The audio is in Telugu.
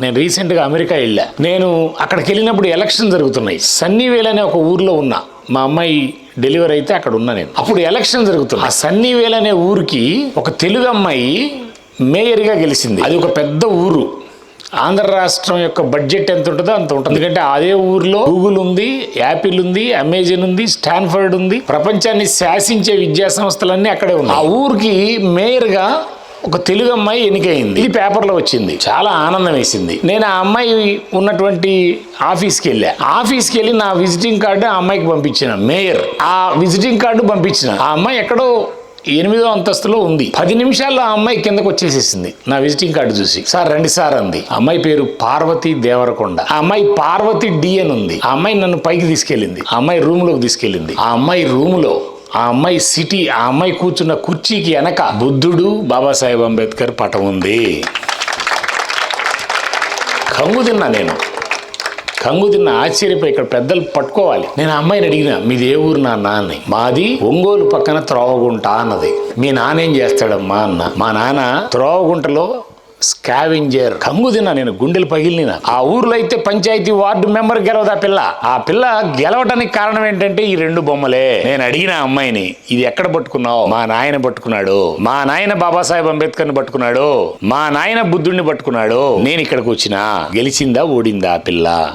నేను రీసెంట్గా అమెరికా వెళ్ళా. నేను అక్కడికి వెళ్ళినప్పుడు ఎలక్షన్ జరుగుతున్నాయి. సన్నీవేల్ అనే ఒక ఊర్లో ఉన్నా. మా అమ్మాయి డెలివరీ అయితే అక్కడ ఉన్నా నేను. అప్పుడు ఎలక్షన్ జరుగుతుంది. ఆ సన్నీవేల్ అనే ఊరికి ఒక తెలుగు అమ్మాయి మేయర్గా గెలిచింది. అది ఒక పెద్ద ఊరు. ఆంధ్ర రాష్ట్రం యొక్క బడ్జెట్ ఎంత ఉంటుందో అంత ఉంటుంది. ఎందుకంటే అదే ఊర్లో గూగుల్ ఉంది యాపిల్ ఉంది అమెజాన్ ఉంది స్టాన్ఫర్డ్ ఉంది. ప్రపంచాన్ని శాసించే విద్యా సంస్థలన్నీ అక్కడే ఉన్నాయి. ఆ ఊరికి మేయర్గా ఒక తెలుగు అమ్మాయి ఎన్నికైంది ఇది పేపర్లో వచ్చింది. చాలా ఆనందం వేసింది. నేను ఆ అమ్మాయి ఉన్నటువంటి ఆఫీస్కి వెళ్ళా. ఆఫీస్కి వెళ్ళి నా విజిటింగ్ కార్డు ఆ అమ్మాయికి పంపించిన. మేయర్. ఆ విజిటింగ్ కార్డు పంపించిన. ఆ అమ్మాయి ఎక్కడో ఎనిమిదో అంతస్తులో ఉంది. పది నిమిషాల్లో ఆ అమ్మాయి కిందకు వచ్చేసేసింది. నా విజిటింగ్ కార్డు చూసి. సార్ రండి సార్ అంది. అమ్మాయి పేరు పార్వతి దేవరకొండ. ఆ అమ్మాయి పార్వతి డి అని ఉంది. ఆ అమ్మాయి నన్ను పైకి తీసుకెళ్ళింది. ఆ అమ్మాయి రూమ్లోకి తీసుకెళ్ళింది. ఆ అమ్మాయి రూమ్లో ఆ అమ్మాయి సిటీ ఆ అమ్మాయి కూర్చున్న కుర్చీకి వెనక బుద్ధుడు బాబాసాహెబ్ అంబేద్కర్ పటం ఉంది. కంగు తిన్నా నేను. కంగు తిన్న ఆశ్చర్యపోయి ఇక్కడ పెద్దలు పట్టుకోవాలి. నేను అమ్మాయిని అడిగిన మీది ఏ ఊరు నాన్న? అని. మాది ఒంగోలు పక్కన త్రోవగుంట అన్నది. మీ నాన్న ఏం చేస్తాడమ్మా? అన్న. మా నాన్న త్రోవగుంటలో స్కావెంజర్. కంగు తిన్నా నేను గుండెలు పగిలిన ఆ ఊర్లో అయితే పంచాయతీ వార్డు మెంబర్ గెలవదా పిల్ల? ఆ పిల్ల గెలవటానికి కారణం ఏంటంటే ఈ రెండు బొమ్మలే. నేను అడిగిన అమ్మాయిని ఇది ఎక్కడ పట్టుకున్నావు? మా నాయన పట్టుకున్నాడు. మా నాయన బాబాసాహెబ్ అంబేద్కర్ని పట్టుకున్నాడు. మా నాయన బుద్ధుడిని పట్టుకున్నాడు. నేను ఇక్కడికి వచ్చిన గెలిచిందా ఓడిందా ఆ పిల్ల?